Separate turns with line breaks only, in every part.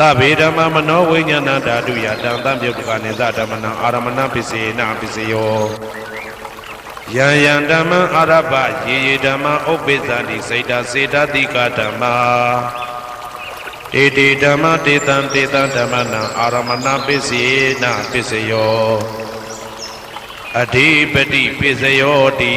သဗ္ဗေဓမ္မမနောဝိညာဏဓာတုယတံသံပြုတ်တကနိသဓမ္မနံအာရမဏပစ္စေနပစ္စယောယံယံဓမ္မအာရပယေယေဓမ္မဥပ္ပိသတိစိတ်တစေတတိကဓမ္မာတေတေဓမ္မတေတံတေတံဓမ္မနံအာရမဏပစ္စေနပစ္စယောအဓိပတိပစ္စယောတိ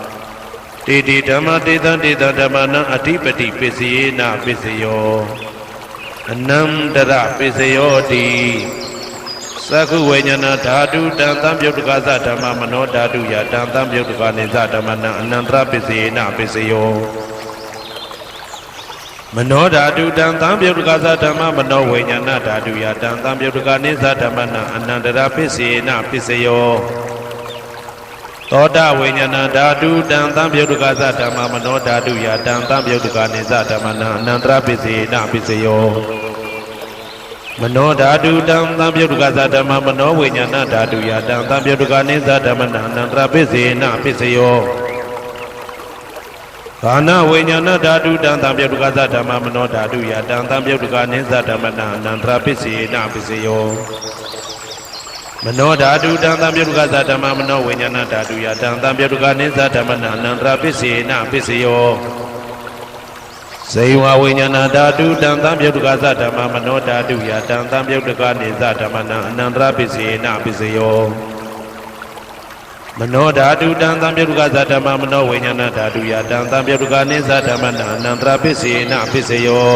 တေတိဓမ္မတေတံတေတံဓမ္မနံအဓိပတိပစ္စယေနပစ္စယောအနန္တရပစ္စယောတိသက္ခုဝိညာဏဓာတုတံသံပြုတ်တကသဓမ္မမနောဓာတုယတံသံပြုတ်တကနေသဓမ္မနံအနန္တရပစ္စယေနပစ္စယောမနောဓာတုတံသံပြုတ်တကသဓမ္မမနောဝိညာဏဓာတုယတံသံပြုတ်တကနေသဓမ္မနံအနန္တရပစ္စယေနပစ္စယော သောတာဝိညာဏဓာတုတံသံပြုတ်တကသဓမ္မမနောဓာတုယတံသံပြုတ်တကနေသဓမ္မနံအနန္တရပစ္စယေနပစ္စယောမနောဓာတုတံသံပြုတ်တကသဓမ္မမနောဝိညာဏဓာတုယတံသံပြုတ်တကနေသဓမ္မနံအနန္တရပစ္စယေနပစ္စယောကာနဝိညာဏဓာတုတံသံပြုတ်တကသဓမ္မမနောဓာတုယတံသံပြုတ်တကနေသဓမ္မနံအနန္တရပစ္စယေနပစ္စယော မနောဓာတုတံသံပြုတ်ကသဓမ္မမနောဝိညာဏဓာတုယတံသံပြုတ်ကနိသဓမ္မနံအနန္တရပစ္စေနပစ္စယောဇေဝဝိညာဏဓာတုတံသံပြုတ်ကသဓမ္မမနောဓာတုယတံသံပြုတ်ကနိသဓမ္မနံအနန္တရပစ္စေနပစ္စယောမနောဓာတုတံသံပြုတ်ကသဓမ္မမနောဝိညာဏဓာတုယတံသံပြုတ်ကနိသဓမ္မနံအနန္တရပစ္စေနပစ္စယော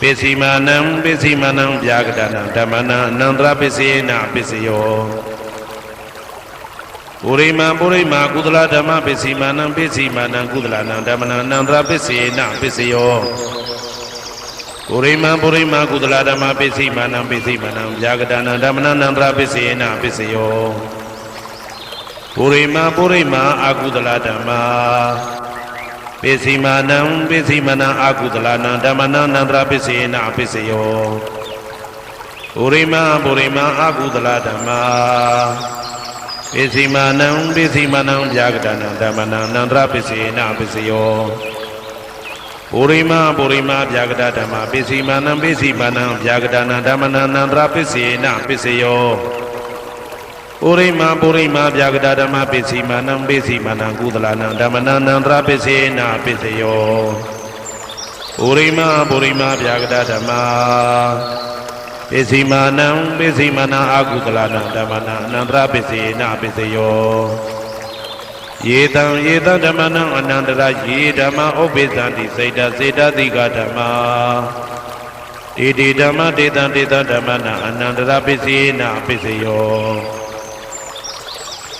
ပိစီမာနံပိစီမာနံဗျာကတနံဓမ္မနံအနန္တရပိစေနပိစယောပုရိမံပုရိမာကုသလဓမ္မပိစီမာနံပိစီမာနံကုသလနံဓမ္မနံအနန္တရပိစေနပိစယောပုရိမံပုရိမာကုသလဓမ္မပိစီမာနံပိစီမာနံဗျာကတနံဓမ္မနံအနန္တရပိစေနပိစယောပုရိမံပုရိမာအာကုသလဓမ္မာ ပိစီမာနံပိစီမာနံအာကုသလနံဓမ္မနံအနန္တရပိစေနပိစယောပုရိမပုရိမအာကုသလဓမ္မာပိစီမာနံပိစီမာနံဗျာကတနံဓမ္မနံအနန္တရပိစေနပိစယောပုရိမပုရိမဗျာကတဓမ္မာပိစီမာနံပိစီမာနံဗျာကတနံဓမ္မနံအနန္တရပိစေနပိစယော ပုရိမာပုရိမာဗျာကတာဓမ္မပိစီမာနံပိစီမာနံကုသလနံဓမ္မနံနန္တရပိစေနာပိစယောပုရိမာပုရိမာဗျာကတာဓမ္မပိစီမာနံပိစီမာနံအာကုသလနံဓမ္မနံအနန္တရပိစေနာပိစယောယေတံယေတံဓမ္မနံအနန္တရယေဓမ္မဥပ္ပိသန္တိစေတစေတတိကဓမ္မဣတိဓမ္မတေတံတေတံဓမ္မနံအနန္တရပိစေနာပိစယော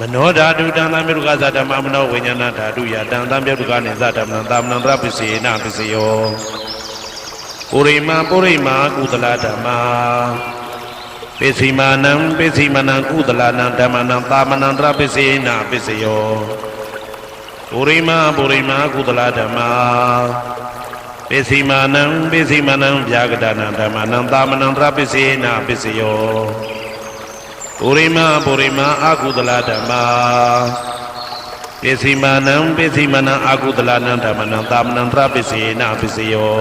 မနောဓာတုတံသံပြုတ်ကသဓမ္မမနောဝိညာဏဓာတုယတံသံပြုတ်ကနေသဓမ္မနံသာမဏံတရပစ္စေနပစ္စယောပုရိမာပုရိမာကုသလဓမ္မာပိစီမာနံပိစီမနံကုသလနံဓမ္မနံသာမဏံတရပစ္စေနပစ္စယောပုရိမာပုရိမာကုသလဓမ္မာပိစီမာနံပိစီမနံဗျာကတနံဓမ္မနံသာမဏံတရပစ္စေနပစ္စယော ပုရိမပုရိမအာကုသလဓမ္မာပစ္စည်းမာနံပစ္စည်းမနံအာကုသလနံဓမ္မနံသာမဏံတရပစ္စေနပစ္စယော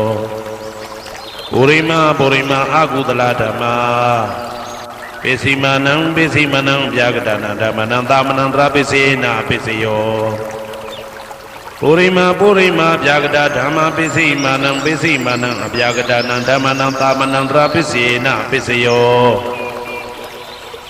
ပုရိမပုရိမအာကုသလဓမ္မာပစ္စည်းမာနံပစ္စည်းမနံဗျာကတနာဓမ္မနံသာမဏံတရပစ္စေနပစ္စယောပုရိမပုရိမဗျာကတဓမ္မပစ္စည်းမာနံပစ္စည်းမနံအဗျာကတနာဓမ္မနံသာမဏံတရပစ္စေနပစ္စယော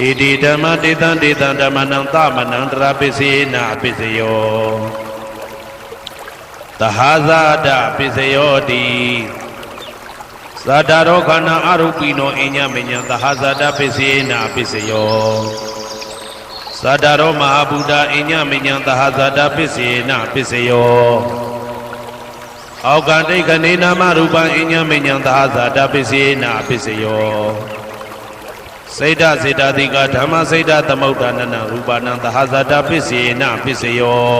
ဣတိဓမ္မတေတံတေတံဓမ္မနံသမနံတရာပစ္စေနပစ္စယောသဟာဇာတပစ္စယောတိသတ္တရောခန္ဓာအရုပိနောအညမညံသဟာဇာတပစ္စေနပစ္စယောသတ္တရောမဟာဗုဒ္ဓအညမညံသဟာဇာတပစ္စေနပစ္စယောအောက်ကတိတ်ကနေနာမရူပံအညမညံသဟာဇာတပစ္စေနပစ္စယော စေတစေတတိကဓမ္မစေတသမုဒ္ဒနနရူပနံသဟဇတာပစ္စေနပစ္စယော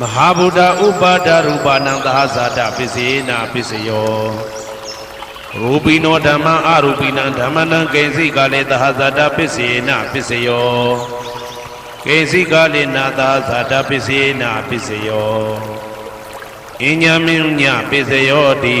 မဟာဗုဒ္ဓဥပါဒရူပနံသဟဇတာပစ္စေနပစ္စယောရူပိနောဓမ္မအရူပိနံဓမ္မနံကိဉ္စိကလေသဟဇတာပစ္စေနပစ္စယောကိစီကာလိနာသာဇာတပစ္စယေနာပစ္စယောအညမင်းညပစ္စယောတိ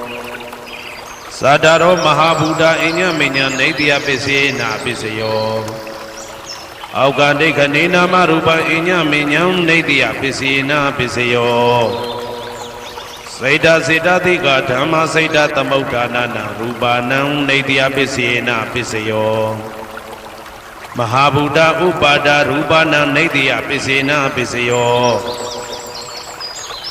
သတ္တရောမဟာဗုဒ္ဓအညမင်းညံနေတယပစ္စယေနာပစ္စယောအောက်ကဒိဋ္ဌနေနာမရူပံအညမင်းညံနေတယပစ္စယေနာပစ္စယောစေတစေတသိကဓမ္မစေတသမုဋ္ဌာနာနာရူပါနံနေတယပစ္စယေနာပစ္စယောမဟာဗုဒ္ဓဥပါဒရူပနာနေတယပစ္စေနာပစ္စယော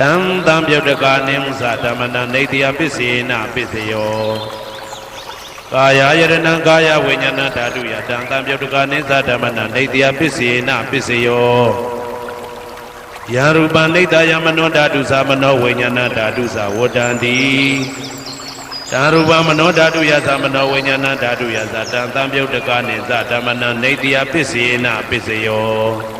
တံတံပြုတ်တကာနိမသဓမ္မနနေတယပစ္စေနပစ္စယောကာယယရဏံကာယဝိညာဏဓာတုယတံတံပြုတ်တကာနိသဓမ္မနနေတယပစ္စေနပစ္စယောယာရူပနိတယမနောဓာတုသမနောဝိညာဏဓာတုသဝတ္တန္တိတံရူပမနောဓာတုယသမနောဝိညာဏဓာတုယသတံတံပြုတ်တကာနိသဓမ္မနနေတယပစ္စေနပစ္စယော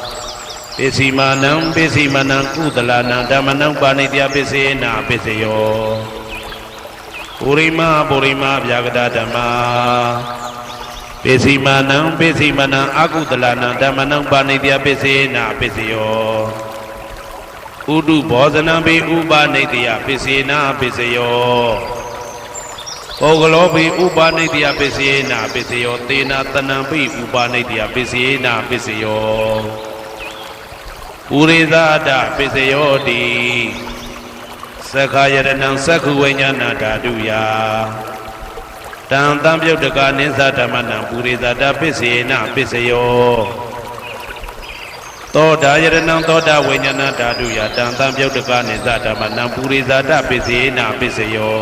ပိစီမာနံပိစီမာနံကုသလနံဓမ္မနံပါဏိတယပစ္စေနာပစ္စယောပုရိမပုရိမဗျာဂတဓမ္မာပိစီမာနံပိစီမာနံအကုသလနံဓမ္မနံပါဏိတယပစ္စေနာပစ္စယောဥတုဘောဇနံပိဥပနိတယပစ္စေနာပစ္စယောပုဂ္ဂလောပိဥပနိတယပစ္စေနာပစ္စယော သေနာတနံပိဥပနိတယပစ္စေနာပစ္စယော ပုရိသအတပစ္စယောတိသက္ခာယရဏံသက္ခုဝိညာဏဓာတုယတံတံပြုတ်တကနိသဓမ္မနံပုရိသတပစ္စေနပစ္စယောသောတာယရဏံသောတာဝိညာဏဓာတုယတံတံပြုတ်တကနိသဓမ္မနံပုရိသတပစ္စေနပစ္စယော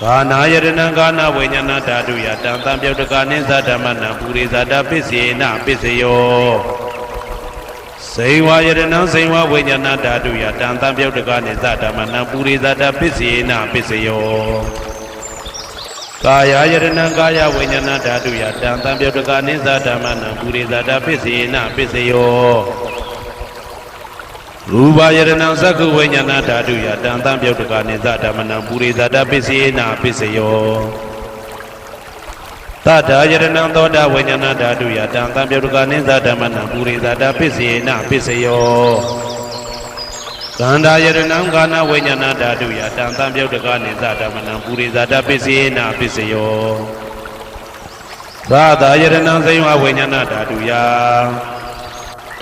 ကာနာယရဏံကာနာဝိညာဏဓာတုယတံတံပြုတ်တကနိသဓမ္မနံပုရိသတပစ္စေနပစ္စယော စေဝါယရဏံစေဝဝိညာဏဓာတုယတံတံပြုတ်တကနေသဓမ္မနံပုရိသတပစ္စေနပစ္စယောကာယယရဏံကာယဝိညာဏဓာတုယတံတံပြုတ်တကနေသဓမ္မနံပုရိသတပစ္စေနပစ္စယောရူပယရဏံသက္ခုဝိညာဏဓာတုယတံတံပြုတ်တကနေသဓမ္မနံပုရိသတပစ္စေနပစ္စယော သတ္တာယရဏံသောတာဝိညာဏဓာတုယတံတံပြုတ်ကနိသဓမ္မနံပုရိသတာပစ္စေနပစ္စယောကန္တာယရဏံကာနဝိညာဏဓာတုယတံတံပြုတ်ကနိသဓမ္မနံပုရိသတာပစ္စေနပစ္စယောသာသာယရဏံဇိဝဝိညာဏဓာတုယ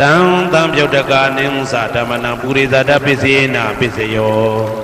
တံတံပြုတ်တကာနိသဓမ္မနံပုရိသတပစ္စေနပစ္စယော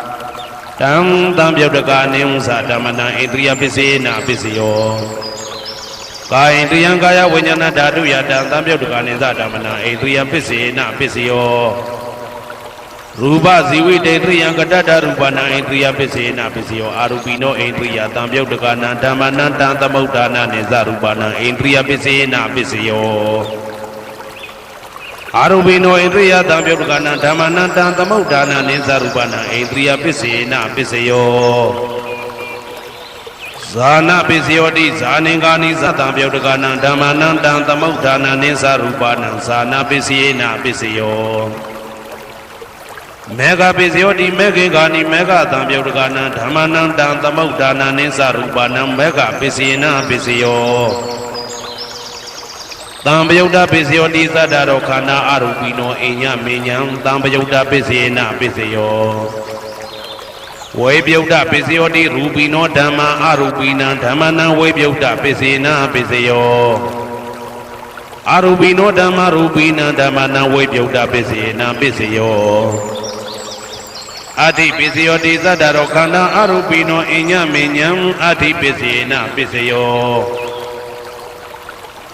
တံတံပြုတ်တကနိဥ္စဓမ္မနံဣန္ဒရိယပစ္စေနပစ္စယောကာယိန္ဒရိယံကာယဝိညာဏဓာတုယတံတံပြုတ်တကနိသဓမ္မနံဣန္ဒရိယပစ္စေနပစ္စယောရူပဇီဝိတေတရိယံကတ္တတရူပနာဣန္ဒြိယပစ္စေနပစ္စယောအာရူပိနောဣန္ဒြိယတံပြုတ်တကနာဓမ္မနံတံသမုဋ္ဌာနာနိသရူပနာဣန္ဒြိယပစ္စေနပစ္စယော အာရူပိနောဣန္ဒြိယတံပြုတ်တကနာဓမ္မနံတံသမုဋ္ဌာနာနိသရူပနာဣန္ဒြိယပစ္စေနပစ္စယောဇာနာပစ္စယောတိဇာနေကာနိသတံပြုတ်တကနာဓမ္မနံတံသမုဋ္ဌာနာနိသရူပနာဇာနာပစ္စယေနပစ္စယောမေဃပိစယောတိမေခေကာနိမေဃတံပြုတ်တကနံဓမ္မနံတံသမုဋ္ဌာနံနိသရူပနံမေဃပိစယေနပိစယော တံပယုတ်တပိစယောတိသတ္တရောခန္ဓာအရူပိနောအိညမေညံတံပယုတ်တပိစယေနပိစယောဝေပြုတ်တပိစယောတိရူပိနောဓမ္မာအရူပိနံဓမ္မနံဝေပြုတ်တပိစေနပိစယောအရူပိနောဓမ္မာရူပိနံဓမ္မနံဝေပြုတ်တပိစေနပိစယောအဋ္ဌိပစ္စယောတိသတ္တရောခန္ဓာအရူပိနောအညမေညံအဋ္ဌိပစ္စေနပစ္စယော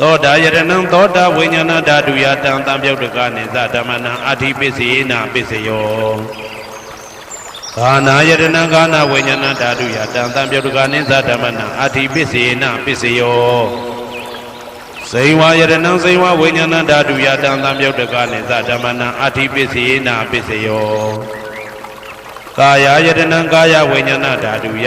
သောတာယရဏံသောတာဝိညာဏဓာတုယတံတံပြုတ်တကနိသဓမ္မနံအဋ္ဌိပစ္စေနပစ္စယောဂာနာယရဏံဂာနာဝိညာဏဓာတုယတံတံပြုတ်တကနိသဓမ္မနံအဋ္ဌိပစ္စေနပစ္စယောစိန်ဝါယရဏံစိန်ဝဝိညာဏဓာတုယတံသံပြုတ်တကနိသဓမ္မနံအဋ္ဌိပစ္စေနာပစ္စယောကာယယတနံကာယဝိညာဏဓာတုယ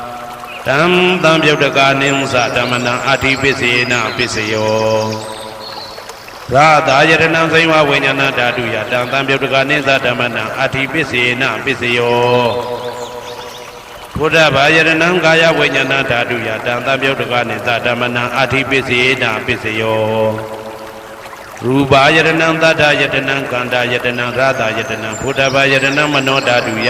တံတံပြုတ်တကနိသဓမ္မနံအာတိပစ္စေနပစ္စယောရာသာယရဏံစိဝဝိညာဏဓာတုယာတံတံပြုတ်တကနိသဓမ္မနံအာတိပစ္စေနပစ္စယောဘုဒ္ဓဘာယရဏံကာယဝိညာဏဓာတုယတံသပြုတ်တကနိသဓမ္မနံအာထိပစ္စေနာပစ္စယောရူပါယရဏံသတ္တယတနံကန္တာယတနံရာသယတနံဘုဒ္ဓဘာယရဏံမနောဓာတုယ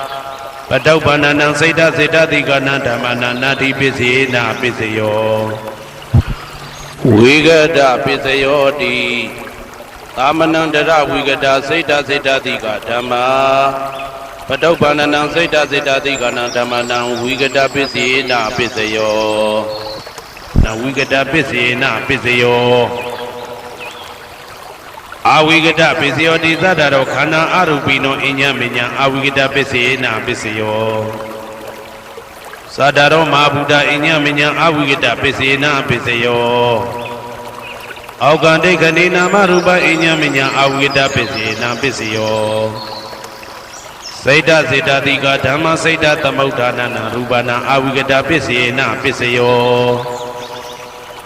ပတုပ္ပန္နံစိတ်တစိတ်တတိကနံဓမ္မနံနာတိပစ္စယေနာပစ္စယောဝိဂဒပစ္စယောတိသာမဏံတရဝိဂဒစိတ်တစိတ်တတိကဓမ္မာပတုပ္ပန္နံစိတ်တစိတ်တတိကနံဓမ္မနံဝိကတပစ္စေနပစ္စယောနဝိကတပစ္စေနပစ္စယော အာဝိကတပစ္စယောတိသတ္တရောခန္ဓာအရူပိနောအညမညာအာဝိကတပစ္စေနပစ္စယောသတ္တရောမဟာဗုဒ္ဓအညမညာအာဝိကတပစ္စေနပစ္စယောအောက်ကံဒိဋ္ဌိနာမရူပအညမညာအာဝိကတပစ္စေနပစ္စယောစိတ်တစေတတိကဓမ္မစိတ်တသမုဋ္ဌာနနာရူပနာအာဝိကတပစ္စေနပစ္စယော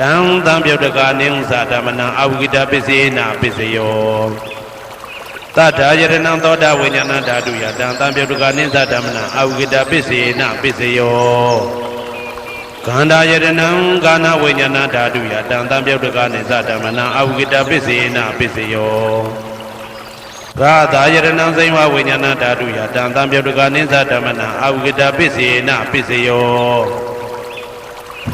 တံသံပြုတ်တကနိဥ္စဓမ္မနံအဝိကတပစ္စေနာပစ္စယောတတ္ထာယရဏံသောတာဝိညာဏဓာတုယတံသံပြုတ်တကနိသဓမ္မနံအဝိကတပစ္စေနာပစ္စယောကန္တာယရဏံကာနဝိညာဏဓာတုယတံသံပြုတ်တကနိသဓမ္မနံအဝိကတပစ္စေနာပစ္စယောရာသာယရဏံစိဝဝိညာဏဓာတုယတံသံပြုတ်တကနိသဓမ္မနံအဝိကတပစ္စေနာပစ္စယော